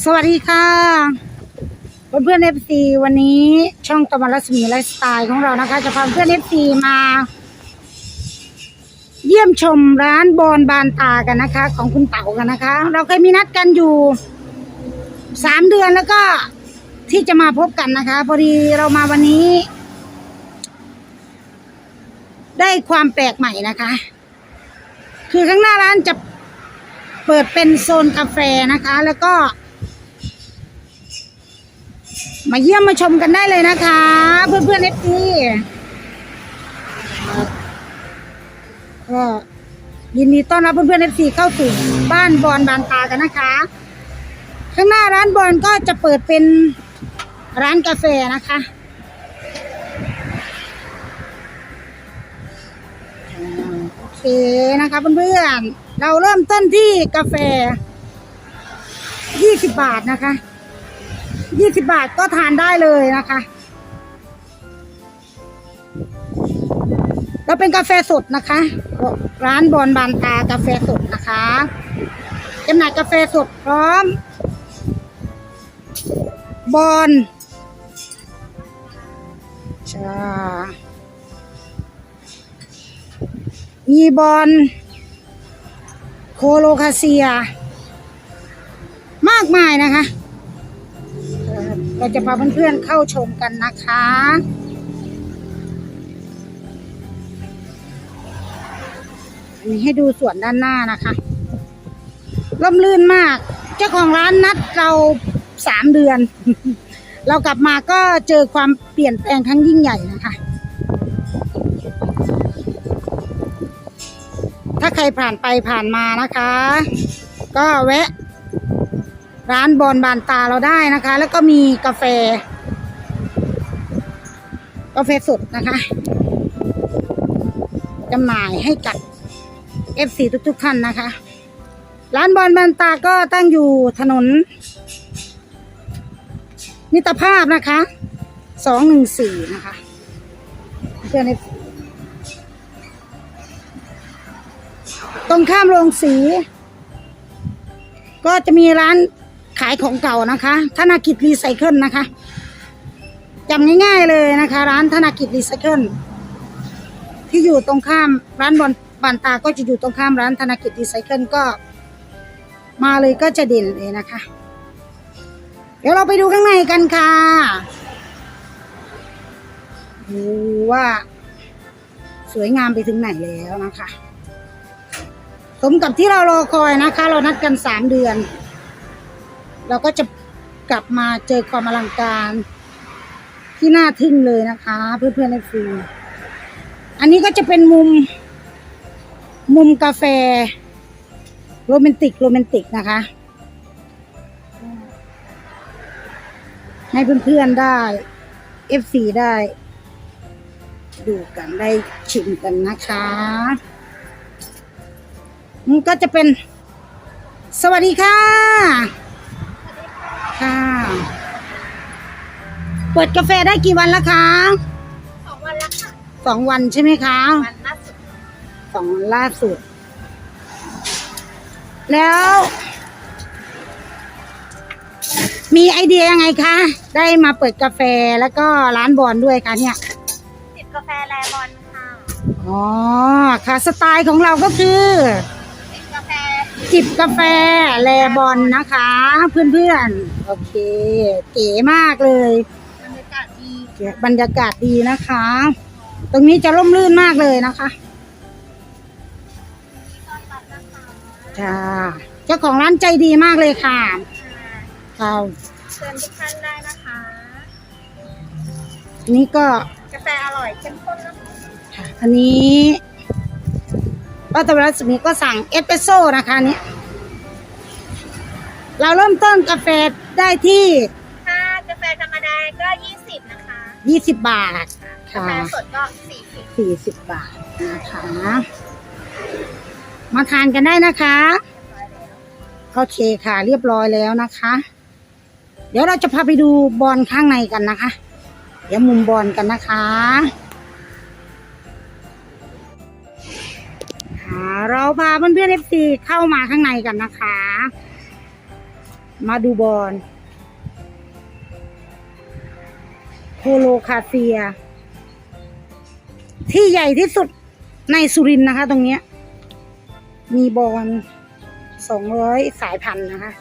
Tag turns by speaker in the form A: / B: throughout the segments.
A: สวัสดีค่ะเพื่อนเพื่อนเอฟซีวันนี้ช่องตะวันรัศมีไลฟ์สไตล์ของเรานะคะ จะพาเพื่อนเอฟซีมา เยี่ยมชมร้านบอนบานตากันนะคะ ของคุณเต๋ากันนะคะ เราเคยมีนัดกันอยู่สามเดือนแล้วก็ที่จะมาพบกันนะคะพอดีเรามาวันนี้ ได้ความแปลกใหม่นะคะ คือข้างหน้าร้านจะเปิดเป็นโซนกาแฟนะคะ แล้วก็ มาเยี่ยมมาชมกันได้เลยนะคะ เพื่อนเพื่อนเอฟซีก็ยินดีต้อนรับเพื่อนเพื่อนเอฟซีเข้าสู่บ้านบอลบางตากันนะคะ ข้างหน้าร้านบอลก็จะเปิดเป็นร้านกาแฟนะคะโอเคนะคะเพื่อนๆเราเริ่มต้นที่กาแฟ 20 บาทนะคะ ยี่สิบบาทก็ทานได้เลยนะคะเราเป็นกาแฟสดนะคะ ร้านบอนบานตากาแฟสดนะคะจำหน่ายกาแฟสดพร้อม บอนชามีบอนโคโลคาเซีย มากมายนะคะ เราจะพาเพื่อนๆเข้าชมกันนะคะ อันนี้ให้ดูส่วนด้านหน้านะคะร่มรื่นมาก เจ้าของร้านนัดเราสามเดือน เรากลับมาก็เจอความเปลี่ยนแปลงครั้งยิ่งใหญ่นะคะ ถ้าใครผ่านไปผ่านมานะคะ ก็แวะ ร้านบอนบานตาเราได้นะคะ แล้วก็มีกาแฟ กาแฟสดนะคะจำหน่ายให้กับ FC ทุกๆท่านนะคะ ร้านบอนบานตาก็ตั้งอยู่ถนน มิตรภาพนะคะสองหนึ่งสี่นะคะเพื่อนตรงข้ามโรงสี ก็จะมีร้าน ขายของเก่านะคะธนากิจรีไซเคิลนะคะจำง่ายๆเลยนะคะ ร้านธนากิจรีไซเคิลที่อยู่ตรงข้ามร้านบอลบานตาก็จะอยู่ตรงข้ามร้านธนากิจรีไซเคิลก็ มาเลยก็จะเด่นเลยนะคะ เดี๋ยวเราไปดูข้างในกันค่ะดูว่าสวยงามไปถึงไหนแล้วนะคะ สมกับที่เรารอคอยนะคะ เรานัดกันสามเดือน เราก็จะกลับมาเจอความอลังการที่น่าทึ่งเลยนะคะ เพื่อนๆในฟิลอันนี้ก็จะเป็นมุม มุมกาแฟโรแมนติกโรแมนติกนะคะ ให้เพื่อนๆได้ FC ได้ ดูกันได้ชิมกันนะคะมันก็จะเป็น สวัสดีค่ะ ค่ะ เปิดกาแฟได้กี่วันแล้วคะ
B: สองวันละค่ะ
A: สองวันใช่ไหมคะ
B: วันล่าสุด
A: สองวันล่าสุด แล้ว มีไอเดียยังไงคะ ได้มาเปิดกาแฟแล้วก็ร้านบอลด้วยคะเนี่ย
B: จิบกาแฟแลมอนค่ะ
A: อ๋อค่ะสไตล์ของเราก็คือ
B: จิบกาแฟ
A: จิบกาแฟแลบอลนะคะ เพื่อนๆ โอเค เก๋มากเลย
B: บรรยากาศดี
A: บรรยากาศดีนะคะ ตรงนี้จะร่มรื่นมากเลยนะคะ
B: ต้อนรับนะคะ
A: ค่ะเจ้าของร้านใจดีมากเลยค่ะค่ะ
B: เชิญทุกท่านได้นะคะ
A: อันนี้ก็
B: กาแฟอร่อยเข้มข้นนะคะ
A: ค่ะอันนี้ ป้าตะวันรัศมีก็สั่งเอสเปรสโซ่นะคะอันนี้ เราเริ่มต้นกาแฟได้ที่
B: ถ้ากาแฟธรรมดาก็ยี่สิบนะคะ
A: 20บาท
B: กา
A: ค่ะ
B: แฟสดก็สี่สิบ
A: สี่สิบบาทนะคะ มาทานกันได้นะคะโอเคค่ะ เรียบร้อยแล้วนะคะ เดี๋ยวเราจะพาไปดูบอลข้างในกันนะคะ เดี๋ยวมุมบอลกันนะคะ เราพาเพื่อนๆเอฟซีเข้ามาข้างในกันนะคะ มาดูบอลโคโลคาเซีย ที่ใหญ่ที่สุดในสุรินทร์นะคะ ตรงเนี้ย มีบอลสองร้อยสายพันธุ์นะคะ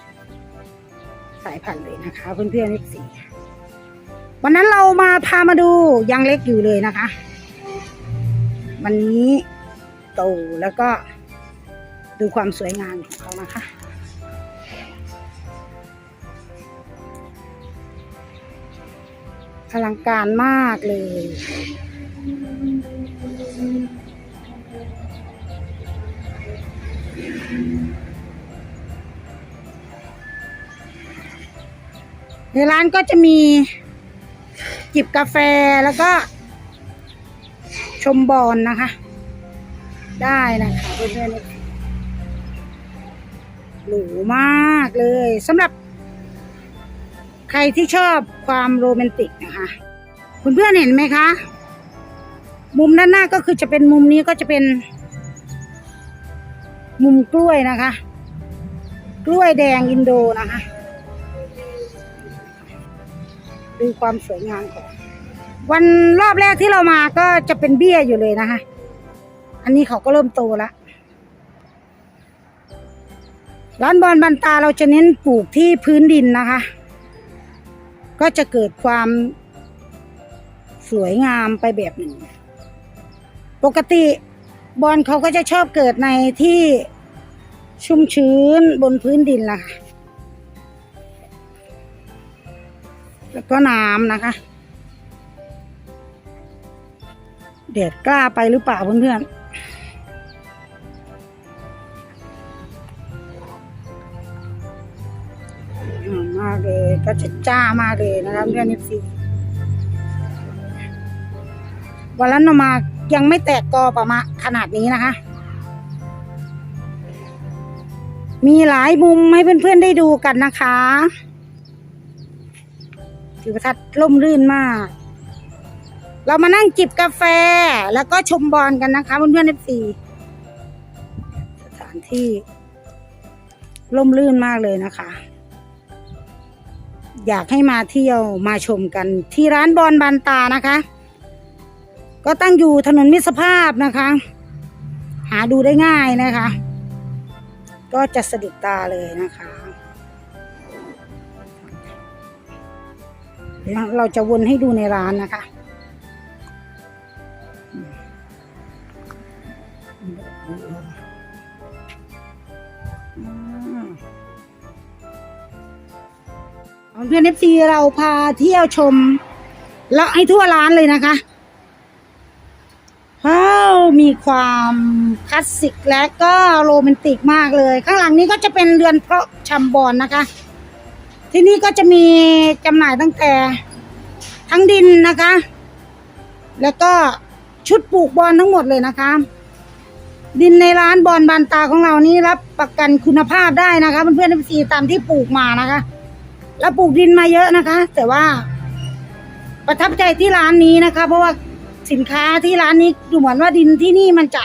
A: สายพันธุ์เลยนะคะ เพื่อนๆนิสีวันนั้นเรามาพามาดูยังเล็กอยู่เลยนะคะ วันนี้ โตแล้วก็ดูความสวยงามของเขานะคะอลังการมากเลย ในร้านก็จะมีจิบกาแฟแล้วก็ชมบอลนะคะ ได้นะคะเพื่อนๆหรูมากเลยสำหรับใครที่ชอบความโรแมนติกนะคะ คุณเพื่อนเห็นไหมคะ มุมด้านหน้าก็คือจะเป็นมุมนี้ก็จะเป็น มุมกล้วยนะคะ กล้วยแดงอินโดนะคะดูความสวยงามของวันรอบแรกที่เรามาก็จะเป็นเบี้ยอยู่เลยนะคะ อันนี้เขาก็เริ่มโตแล้วร้านบอลบันตาเราจะเน้นปลูกที่พื้นดินนะคะ ก็จะเกิดความสวยงามไปแบบหนึ่ง ปกติบอลเขาก็จะชอบเกิดในที่ชุ่มชื้นบนพื้นดินล่ะค่ะแล้วก็น้ำนะคะ เด็ดกล้าไปหรือเปล่าเพื่อนๆากเลยก็จะจ้ามากเลยนะคะเพื่อนนิซีวันนั้นมายังไม่แตกกอประมาณขนาดนี้นะคะ มีหลายมุมให้เพื่อนๆได้ดูกันนะคะทิวทัศน์ร่มรื่นมาก เรามานั่งจิบกาแฟแล้วก็ชมบอลกันนะคะเพื่อนๆเอฟซีสถานที่ร่มรื่นมากเลยนะคะ อยากให้มาเที่ยวมาชมกัน ที่ร้านบอลบานตานะคะ ก็ตั้งอยู่ถนนมิตรภาพนะคะ หาดูได้ง่ายนะคะ ก็จะสะดุดตาเลยนะคะ เดี๋ยวเราจะวนให้ดูในร้านนะคะ เพื่อนเอฟซีเราพาเที่ยวชมเลาะให้ทั่วร้านเลยนะคะว้ามีความคลาสสิกและก็โรแมนติกมากเลย ข้างหลังนี้ก็จะเป็นเรือนเพาะชำบอลนะคะ ที่นี่ก็จะมีจำหน่ายตั้งแต่ทั้งดินนะคะ แล้วก็ชุดปลูกบอลทั้งหมดเลยนะคะ ดินในร้านบอลบานตาของเรานี่รับประกันคุณภาพได้นะคะเพื่อนๆเอฟซีตามที่ปลูกมานะคะ แล้วปลูกดินมาเยอะนะคะ แต่ว่า ประทับใจที่ร้านนี้นะคะ เพราะว่าสินค้าที่ร้านนี้ดูเหมือนว่าดินที่นี่มันจะ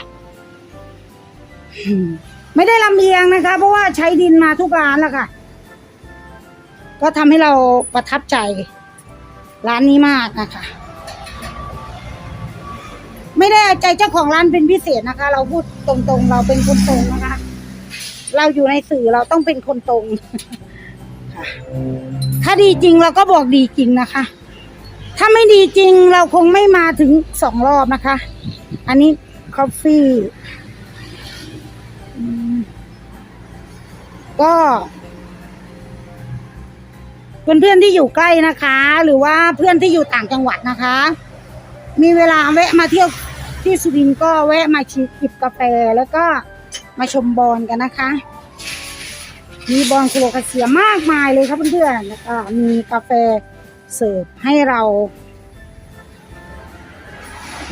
A: ไม่ได้ลำเอียงนะคะ เพราะว่าใช้ดินมาทุกร้านแล้วค่ะ ก็ทำให้เราประทับใจ ร้านนี้มากนะคะ ไม่ได้ใจเจ้าของร้านเป็นพิเศษนะคะ เราพูดตรงๆ เราเป็นคนตรงนะคะ เราอยู่ในสื่อเราต้องเป็นคนตรง ถ้าดีจริงเราก็บอกดีจริงนะคะ ถ้าไม่ดีจริงเราคงไม่มาถึงสองรอบนะคะ อันนี้คอฟฟี่ก็เพื่อนๆที่อยู่ใกล้นะคะ หรือว่าเพื่อนที่อยู่ต่างจังหวัดนะคะ มีเวลาแวะมาเที่ยวที่สุรินทร์ก็แวะมาชิจิบกาแฟแล้วก็มาชมบอลกันนะคะ มีบอลโคลคาเซียมากมายเลยครับเพื่อนๆแล้วก็มีกาแฟเสิร์ฟให้เรา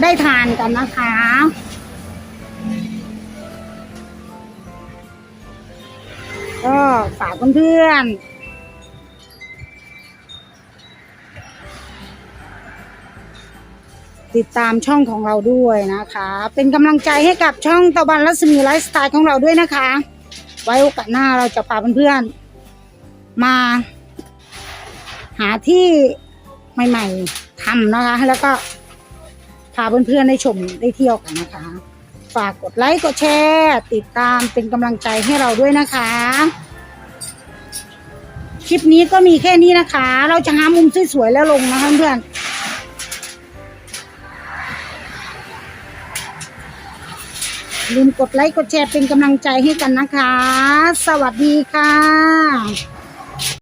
A: ได้ทานกันนะคะ ก็ฝากเพื่อนติดตามช่องของเราด้วยนะคะ เป็นกำลังใจให้กับช่องตะวันรัศมีไลฟ์สไตล์ของเราด้วยนะคะ ไว้โอกาสหน้าเราจะพาเพื่อนๆมา หาที่ใหม่ ๆทำนะคะ แล้วก็พาเพื่อนๆได้ชมได้เที่ยวกันนะคะ ฝากกดไลค์กดแชร์ ติดตามเป็นกำลังใจให้เราด้วยนะคะ คลิปนี้ก็มีแค่นี้นะคะ เราจะหามุมสวยๆแล้วลงนะคะเพื่อนๆ ลืมกดไลค์กดแชร์เป็นกำลังใจให้กันนะคะ สวัสดีค่ะ